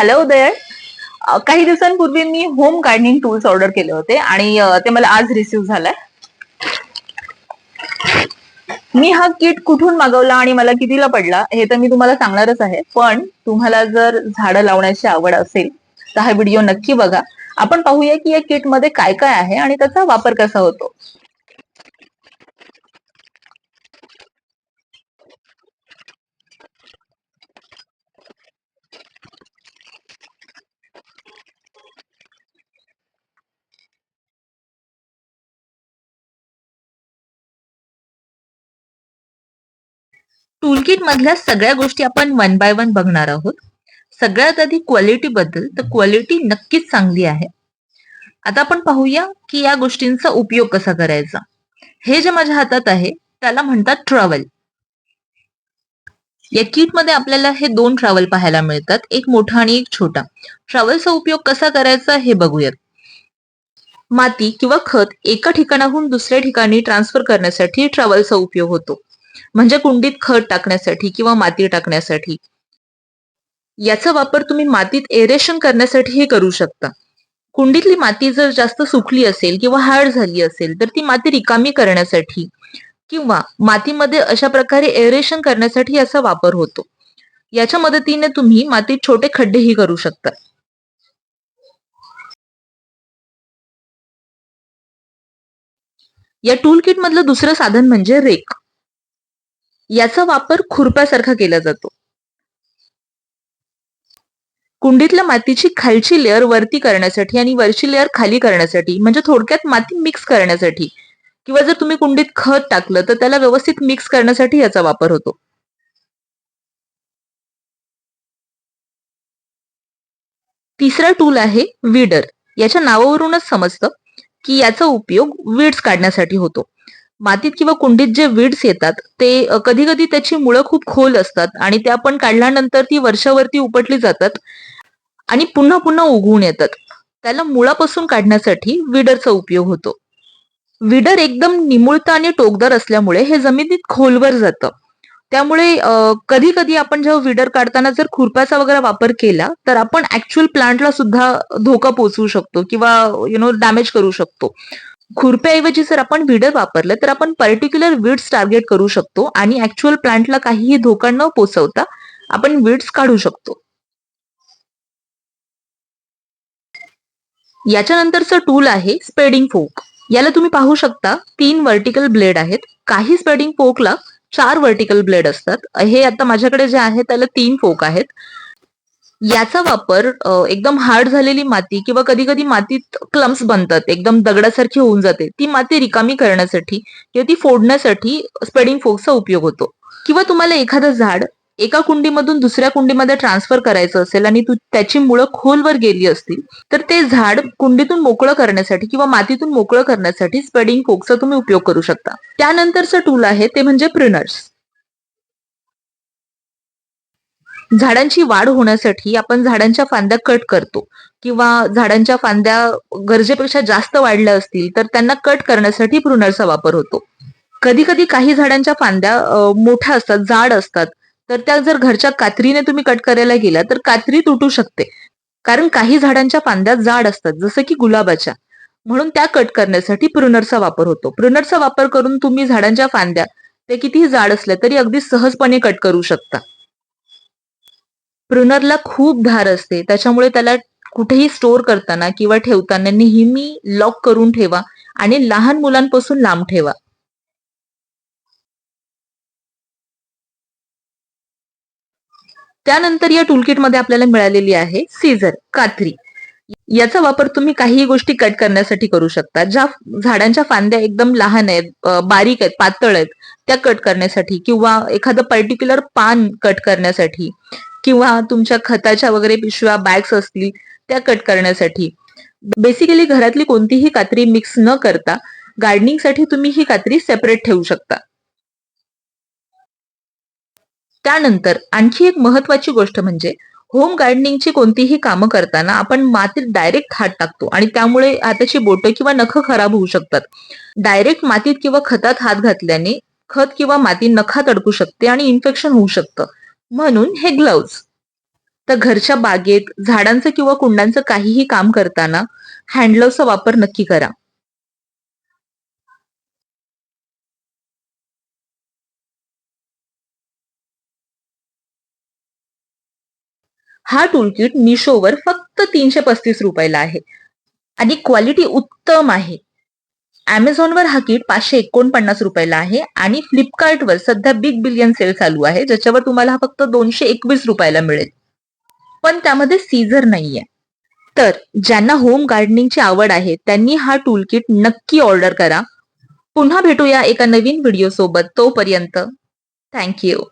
Hello there काही दिवसांपूर्वी मी होम गार्डनिंग टूल्स ऑर्डर केले होते आणि ते मला आज रिसिव्ह झालंय. मी हा किट कुठून मागवला आणि मला कितीला पडला हे तर मी तुम्हाला सांगणारच आहे. पण तुम्हाला जर झाडं लावण्याची आवड असेल तर हा व्हिडिओ नक्की बघा. आपण पाहूया की या किटमध्ये काय काय आहे आणि त्याचा वापर कसा होतो. टूलकिट मधल्या सगळ्या गोष्टी आपण वन बाय वन बघणार आहोत. सगळ्यात आधी क्वालिटी बद्दल तर क्वालिटी नक्कीच चांगली आहे. आता आपण पाहूया की या गोष्टींचा उपयोग कसा करायचा. हे जे माझ्या हातात आहे त्याला म्हणतात ट्रॅव्हल या किटमध्ये आपल्याला हे दोन ट्रॅव्हल पाहायला मिळतात एक मोठा आणि एक छोटा. ट्रॅव्हलचा उपयोग कसा करायचा हे बघूयात. माती किंवा खत एका ठिकाणाहून दुसऱ्या ठिकाणी ट्रान्सफर करण्यासाठी ट्रॅव्हलचा उपयोग होतो. म्हणजे कुंडीत खत टाकण्यासाठी किंवा माती टाकण्यासाठी. याचा वापर तुम्ही मातीत एरेशन करण्यासाठीही करू शकता. कुंडीतली माती जर जास्त सुकली असेल किंवा हार्ड झाली असेल तर ती माती रिकामी करण्यासाठी किंवा मातीमध्ये अशा प्रकारे एरेशन करण्यासाठी याचा वापर होतो. याच्या मदतीने तुम्ही मातीत छोटे खड्डेही करू शकता. या टूल किट मधलं दुसरं साधन म्हणजे रेक. याचा वापर खुरप्यासारखा केला जातो. कुंडीतल्या मातीची खालची लेअर वरती करण्यासाठी आणि वरची लेअर खाली करण्यासाठी म्हणजे थोडक्यात माती मिक्स करण्यासाठी किंवा जर तुम्ही कुंडीत खत टाकलं तर त्याला व्यवस्थित मिक्स करण्यासाठी याचा वापर होतो. तिसरा टूल आहे विडर याच्या नावावरूनच समजतं की याचा उपयोग वीड्स काढण्यासाठी होतो. मातीत किंवा कुंडीत जे वीड्स येतात ते कधी कधी त्याची मुळं खूप खोल असतात आणि ते आपण काढल्यानंतर ती वर्षावरती उपटली जातात आणि पुन्हा पुन्हा उगवून येतात. त्याला मुळापासून काढण्यासाठी विडरचा उपयोग होतो. विडर एकदम निमुळता आणि टोकदार असल्यामुळे हे जमिनीत खोलवर जातं. त्यामुळे कधी कधी आपण जेव्हा विडर काढताना जर खुरप्याचा वगैरे वापर केला तर आपण ऍक्च्युअल प्लांटला सुद्धा धोका पोचवू शकतो किंवा यु नो डॅमेज करू शकतो. खुरप्याऐवजी जर आपण विडर वापरलं तर आपण पर्टिक्युलर विड्स टार्गेट करू शकतो आणि ऍक्च्युअल प्लांटला काहीही धोका न पोचवता आपण विड्स काढू शकतो. याच्यानंतरचं टूल आहे स्पेडिंग फोक याला तुम्ही पाहू शकता तीन व्हर्टिकल ब्लेड आहेत. काही स्पेडिंग फोकला चार व्हर्टिकल ब्लेड असतात. हे आता माझ्याकडे जे आहे त्याला तीन फोक आहेत. याचा वापर एकदम हार्ड झालेली माती किंवा कधी कधी मातीत क्लम्स बनतात एकदम दगडासारखी होऊन जाते. ती माती रिकामी करण्यासाठी किंवा ती फोडण्यासाठी स्पेडिंग फोकचा उपयोग होतो. किंवा तुम्हाला एखादं झाड एका कुंडीमधून दुसऱ्या कुंडीमध्ये ट्रान्सफर करायचं असेल आणि तू त्याची मुळं खोलवर गेली असतील तर ते झाड कुंडीतून मोकळं करण्यासाठी किंवा मातीतून मोकळं करण्यासाठी स्पेडिंग फोकचा तुम्ही उपयोग करू शकता. त्यानंतरचं टूल आहे ते म्हणजे प्रिनर्स झाडांची वाढ होण्यासाठी आपण झाडांच्या फांद्या कट करतो. किंवा झाडांच्या फांद्या गरजेपेक्षा जास्त वाढल्या असतील तर त्यांना कट करण्यासाठी प्रुनरचा वापर होतो. कधी कधी काही झाडांच्या फांद्या मोठ्या असतात जाड असतात. तर त्या जर घरच्या कात्रीने तुम्ही कट करायला गेला तर कात्री तुटू शकते. कारण काही झाडांच्या फांद्या जाड असतात जसं की गुलाबाच्या. म्हणून त्या कट करण्यासाठी प्रुनरचा वापर होतो. प्रुनरचा वापर करून तुम्ही झाडांच्या फांद्या ते कितीही जाड असल्या तरी अगदी सहजपणे कट करू शकता. प्रुनरला खूप धार असते. त्याच्यामुळे त्याला कुठेही स्टोअर करताना किंवा ठेवताना नेहमी लॉक करून ठेवा आणि लहान मुलांपासून लांब ठेवा. त्यानंतर या टूलकिटमध्ये आपल्याला मिळालेली आहे सीझर कात्री. याचा वापर तुम्ही काही गोष्टी कट करण्यासाठी करू शकता. ज्या झाडांच्या फांद्या एकदम लहान आहेत बारीक आहेत पातळ आहेत त्या कट करण्यासाठी किंवा एखादं पर्टिक्युलर पान कट करण्यासाठी. किंवा तुमच्या खताच्या वगैरे पिशव्या बॅग्स असतील त्या कट करण्यासाठी. बेसिकली घरातली कोणतीही कात्री मिक्स न करता गार्डनिंगसाठी तुम्ही ही कात्री सेपरेट ठेवू शकता. त्यानंतर आणखी एक महत्वाची गोष्ट म्हणजे होम गार्डनिंगची कोणतीही कामं करताना आपण मातीत डायरेक्ट हात टाकतो आणि त्यामुळे हाताची बोटं किंवा नख खराब होऊ शकतात. डायरेक्ट मातीत किंवा खतात हात घातल्याने खत किंवा माती नखात अडकू शकते आणि इन्फेक्शन होऊ शकतं. म्हणून हे ग्लव्ज तर घरच्या बागेत झाडांचं किंवा कुंडांचं काहीही काम करताना हँडग्लव्सचा वापर नक्की करा. हा टूलकिट मिशोवर फक्त तीनशे पस्तीस रुपयाला आहे. आणि क्वालिटी उत्तम आहे. अमेझॉनवर हा किट पाचशे एकोणपन्नास रुपयाला आहे आणि फ्लिपकार्टवर सध्या बिग बिलियन सेल चालू आहे ज्याच्यावर तुम्हाला हा फक्त दोनशे एकवीस रुपयाला मिळेल. पण त्यामध्ये सीझर नाहीये. तर ज्यांना होम गार्डनिंगची आवड आहे त्यांनी हा टूल किट नक्की ऑर्डर करा. पुन्हा भेटूया एका नवीन व्हिडिओ सोबत. तोपर्यंत थँक्यू